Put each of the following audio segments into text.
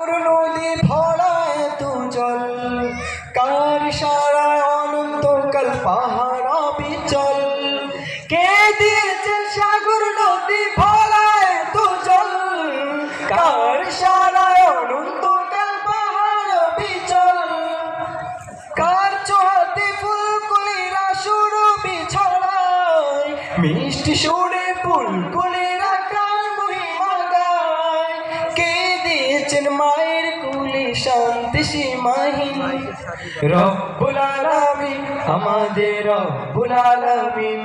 নদী ভরায় তু জল কার সারায় অনন্তকাল পাহাড় বিচল। কে দিয়েছে সাগর নদী ভরায় তু জল কার সারায় অনন্তকাল পাহাড় বিচল? কার চোহাতে ফুলকুলিরা সুরু বিছড়ায়? মিষ্টি সুরে ফুলকুলিরা দিয়েছেন মায়ের কুলে শান্তি সীমাহীন। রব্বুল আলামিন, আমাদের রব্বুল আলামিন।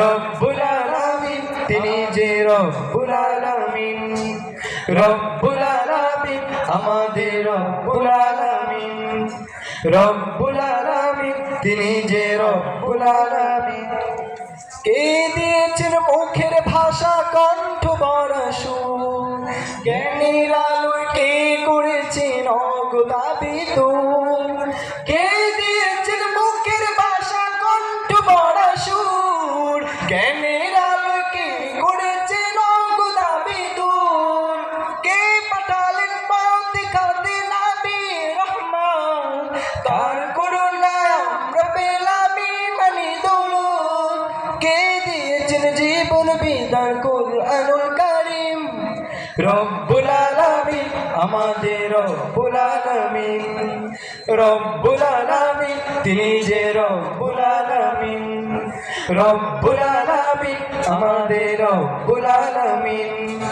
রব্বুল আলামিন, তিনি যে রব্বুল আলামিন। রব্বুল আলামিন, আমাদের রব্বুল আলামিন। রব্বুল আলামিন, তিনি যে রব্বুল আলামিন। কে দিয়েছেন মুখের ভাষা কণ্ঠ? জ্ঞানীর আলোয় কে করেছেন অগদাবিত কে দিয়েছেন মুখের ভাষা কণ্ঠ বরসুর জ্ঞানীর আলোয় কে করেছেন অগদাবিত কে পাঠালেন পথ খাতে নাবি রহমান? তার করুণায় আমরা পেলাম ইমানি দৌলত। কে দিয়েছেন জীবন বিধান কোরআনুল কারিম? রব্বুল আলামিন, আমাদের রব্বুল আলামিন। রব্বুল আলামিন, তিনি যে রব্বুল আলামিন। রব্বুল আলামিন, আমাদের রব্বুল আলামিন।